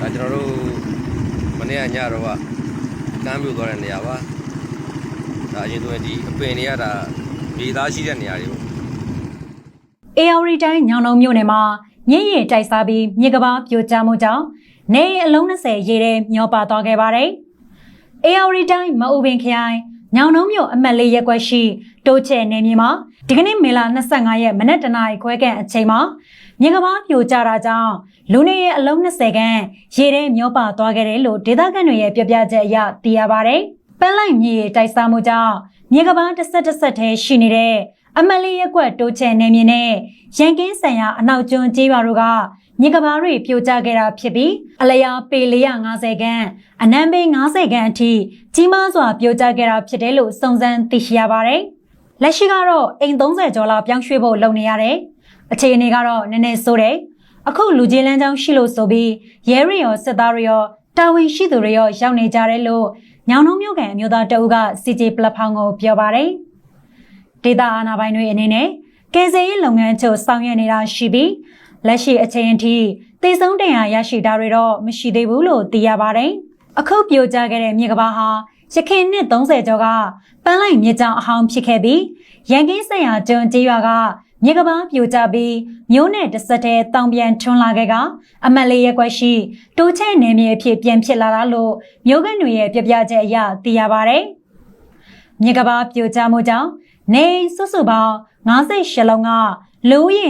ဒါကျွန်တော်တို့မနေ့ကညတော့ကကမ်းပြိုသွားတဲ့နေရာပါဒါအရင်ဆိုရင်ဒီအပင်တွေကဒါမြေသားရှိတဲ့နေရာတွေပေါ့အေယာဝတီတိုင်းညောင်နှုံမြို့နယ်မှာမြင့်ရင်တိုက်စားပြီးမြေကဘာပြိုကျမှုကြောင့်နေအိမ်အလုံး20ရေထဲမျောပါသွားခဲ့ပါတယ်။အေယာဝတီတိုင်းမအူပင်ခရိုင်ညောင်နှုံမြို့အမှတ်လေးရပ်ကွက်ရှိတိုးချဲနယ်မြေမှာဒီကနေ့မေလ25ရက်မနက်တနာရီခွဲခန့်အချိန်မှာ မြေကဘာပြိုကျတာကြောင့်လူနေရဲ့အလုံး20ခန့်ရေထဲမျောပါသွားခဲ့တယ်လို့ဒေသခံတွေရဲ့ပြပြချက်အရသိရပါတယ်။ပန်းလိုက်မြေတိုက်စားမှုကြောင့်မြေကဘာတစ်ဆက်တစ်ဆက်တည်းရှိနေတဲ့အမတ်လေးရက်ကွက်တိုးချဲနယ်မြေနဲ့ရန်ကင်းဆိုင်ရာအနောက်ကျွန်းကျေးရွာတို့ကမြေကဘာတွေပြိုကျခဲ့တာဖြစ်ပြီးအလျာပေ450ခန်းအနံပေ90ခန်းအထိကြီးမားစွာပြိုကျခဲ့တာဖြစ်တယ်လို့စုံစမ်းသိရှိရပါတယ်။လက်ရှိကတော့အိမ်30ကျော်လောက်ပြောင်းရွှေ့ဖို့လုပ်နေရတယ်။ အခြေအနေကတော့နည်းနည်းဆိုးတယ်။အခုလူကြီးလန်းချောင်းရှိလို့ဆိုပြီးရဲရီရောစစ်သားတွေရောတာဝန်ရှိသူတွေရောရောက်နေကြတယ်လို့ညောင်နှုံးမြို့ကန်အမျိုးသားတအုပ်က CJ ပလက်ဖောင်းကိုပြောပါတယ်။ဒေတာအာဏာပိုင်တွေအနေနဲ့ကယ်ဆယ်ရေးလုပ်ငန်းချုပ်ဆောင်ရွက်နေတာရှိပြီးလက်ရှိအချိန်အထိသေဆုံးတရားရရှိတာတွေတော့မရှိသေးဘူးလို့သိရပါတယ်။အခုပြိုကျခဲ့တဲ့မြေကဘာဟာရခိုင်နှစ်30ကျော်ကပန်းလိုက်မြေကြောင်အဟောင်းဖြစ်ခဲ့ပြီးရန်ကင်းဆိုင်ရာကျွန်းကျေးရွာက မြေကဘာပြိုကျပြီးမျိုးနဲ့တစ်ဆက်တည်းတောင်ပြန်ထွန်းလာခဲ့ကအမတ်လေးရက်ွက်ရှိတိုးချဲ့နေမြေအဖြစ်ပြန်ဖြစ်လာတာလို့မျိုးကန်တွေရဲ့ပြပြချက်အရသိရပါတယ်။မြေကဘာပြိုကျမှုကြောင့်နေအိမ်စုစုပေါင်း58လုံးကလူဦးရေ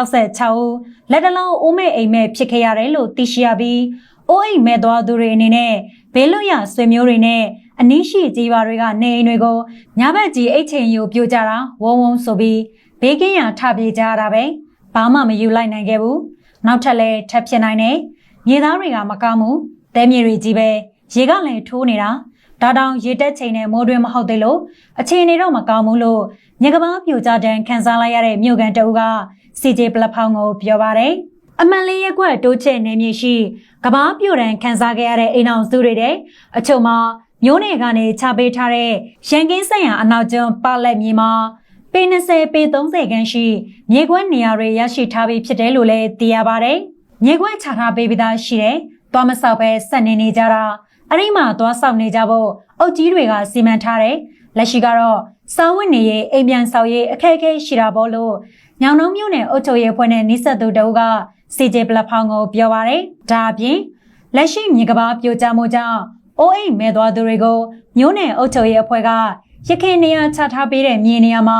266ဦးလက်တလုံးအိုးမဲ့အိမ်မဲ့ဖြစ်ခဲ့ရတယ်လို့သိရှိရပြီးအိုးအိမ်မဲ့သွားသူတွေအနေနဲ့ဘေးလွတ်ရဆွေမျိုးတွေနဲ့အနီးရှိကြီးပါတွေကနေအိမ်တွေကိုညဘက်ကြီးအိတ်ချိန်ယူပြိုကျတာဝုံဝုံဆိုပြီး ဘေးကင်းရထပြေကြရတာပဲဘာမှမယူလိုက်နိုင်ခဲ့ဘူးနောက်ထပ်လည်းထပ်ဖြစ်နိုင်တယ်မြေသားတွေကမကောင်းဘူးတဲမြေတွေကြီးပဲရေကလည်းထိုးနေတာဒါတောင်ရေတက်ချိန်နဲ့မိုးတွင်းမဟုတ်သေးလို့အခြေအနေတော့မကောင်းဘူးလို့မြေကဘာပြိုကျတဲ့ခန်းစားလိုက်ရတဲ့မြို့ကန်တအုပ်က CJ ပလက်ဖောင်းကိုပြောပါတယ်။အမှန်လေးရက်ကွက်တိုးချဲ့နေမြေရှိကဘာပြိုတန်ခန်းစားခဲ့ရတဲ့အိမ်အောင်စုတွေတဲ့အချုံမှာမျိုးနယ်ကနေချပေးထားတဲ့ရန်ကင်းဆိုင်ရာအနောက်ကျွန်းပါလက်မြေမှာ ပေ20ပေ30ခန်းရှိမြေခွက်နေရာတွေရရှိထားပြီးဖြစ်တယ်လို့လည်းသိရပါတယ်။မြေခွက်ချထားပေးပြီးသားရှိတယ်။သွားမဆောက်ပဲဆက်နေနေကြတာအဲ့ဒီမှာသွားဆောက်နေကြဖို့အုတ်ကြီးတွေကစီမံထားတယ်။လက်ရှိကတော့စောင်းဝင်နေရေးအိမ်ပြန်ဆောက်ရေးအခက်အခဲရှိတာပေါ့လို့ညောင်နှုံးမြို့နယ်အုတ်ချုပ်ရေးအဖွဲ့နဲ့နှိဆက်သူတအုပ်က CJ ပလက်ဖောင်းကိုပြောပါရယ်။ဒါအပြင်လက်ရှိမြေကဘာပြိုကျမှုကြောင့်အိုးအိမ်မဲသွားသူတွေကိုမြို့နယ်အုတ်ချုပ်ရေးအဖွဲ့ကရခိုင်နေရာချထားပေးတဲ့မြေနေရာမှာ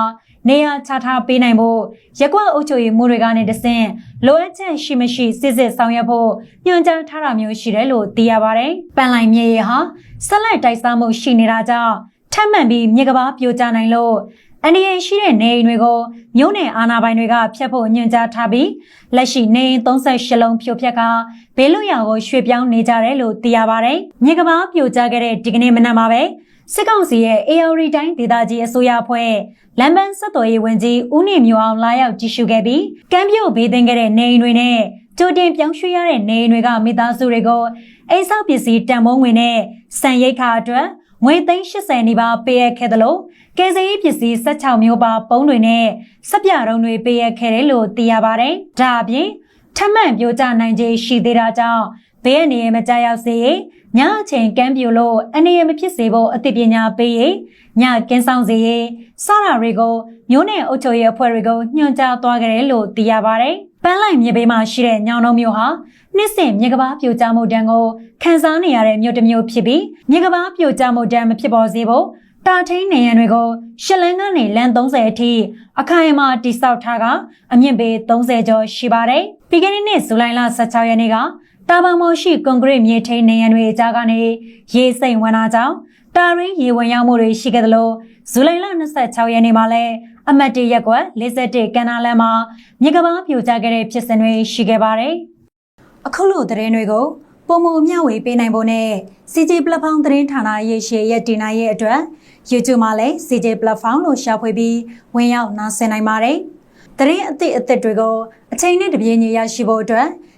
နေရာချထားပေးနိုင်ဖို့ရက်ကွက်အုပ်ချုပ်ရေးမှုတွေကနေတဆင့်လိုအပ်ချက်ရှိမရှိစစ်စစ်ဆောင်ရွက်ဖို့ညွှန်ကြားထားတာမျိုးရှိတယ်လို့သိရပါတယ်။ပန်လိုင်မြေရဟာဆက်လက်တိုက်စားမှုရှိနေတာကြောင့်ထပ်မံပြီးမြေကဘာပြိုကျနိုင်လို့အနေရရှိတဲ့နေအိမ်တွေကိုမြို့နယ်အာဏာပိုင်တွေကဖျက်ဖို့ညွှန်ကြားထားပြီးလက်ရှိနေအိမ်38လုံးဖြိုဖျက်ကဘေးလွတ်ရာကိုရွှေ့ပြောင်းနေကြတယ်လို့သိရပါတယ်။မြေကဘာပြိုကျခဲ့တဲ့ဒီကနေ့မနက်မှာပဲ စစ်ကောင်စီရဲ့ AR တိုင်းဒေသကြီးအစိုးရအဖွဲ့လမ်းပန်းဆက်သွယ်ရေးဝန်ကြီးဦးနေမျိုးအောင်လာရောက်ကြည့်ရှုခဲ့ပြီးကမ်းပြုတ်ဘေးသင်းခဲ့တဲ့နေအိမ်တွေနဲ့ကြိုတင်ပြောင်းရွှေ့ရတဲ့နေအိမ်တွေကမိသားစုတွေကိုအိမ်ဆောက်ပစ္စည်းတန်ဖိုးငွေနဲ့စံရိတ်ခါအတွက်ငွေသိန်း80နီးပါးပေးရခဲ့တယ်လို့ကယ်ဆယ်ရေးပစ္စည်း16မျိုးပါပုံးတွေနဲ့စက်ပြတုံးတွေပေးရခဲ့တယ်လို့သိရပါတယ်။ဒါအပြင်ထပ်မံပြောကြနိုင်ခြင်းရှိသေးတာကြောင့်ဘေးအနေနဲ့မကြောက်ရောက်စေရေး ညအချိန်ကမ်းပြိုလို့အနေရမဖြစ်စေဖို့အသိပညာပေးရေးညကင်းဆောင်စေရေးစတာတွေကိုမျိုးနယ်အုပ်ချုပ်ရေးအဖွဲ့တွေကိုညွှန်ကြားသွားကြတယ်လို့သိရပါတယ်။ပန်းလိုက်မြေပေးမှာရှိတဲ့ညောင်နှုံမျိုးဟာနှစ်စဉ်မြေကဘာပြိုကျမှုတန်းကိုခန်းစားနေရတဲ့မြို့တစ်မြို့ဖြစ်ပြီးမြေကဘာပြိုကျမှုတန်းမဖြစ်ပေါ်စေဖို့တာထိန်နေရန်တွေကိုရှလန်းကနေလမ်း30အထိအခိုင်အမာတိစောက်ထားကအမြင့်ပေ30ကျော်ရှိပါတယ်။ပြီးခဲ့တဲ့နှစ်ဇူလိုင်လ16ရက်နေ့က တာဘန်မော်ရှိကွန်ကရစ်မြေထိန်နေရန်တွေအကြားကနေရေစိမ်ဝင်လာကြောင်းတာရင်းရေဝင်ရောက်မှုတွေရှိခဲ့သလိုဇူလိုင်လ26ရက်နေ့မှာလည်းအမတ်တရက်ကွက်51ကန်နာလန်မှာမြေကဘာပြိုကျခဲ့တဲ့ဖြစ်စဉ်တွေရှိခဲ့ပါတယ်။အခုလိုသတင်းတွေကိုပုံမမျှဝေပေးနိုင်ဖို့နဲ့ CJ Platform သတင်းဌာနရဲ့ရှေ့ရက်တင်နိုင်ရဲ့အတွက် YouTube မှာလည်း CJ Platform လို့ရှာဖွေပြီးဝင်ရောက်နားဆင်နိုင်ပါတယ်။သတင်းအသစ်အသစ်တွေကိုအချိန်နဲ့တပြေးညီရရှိဖို့အတွက်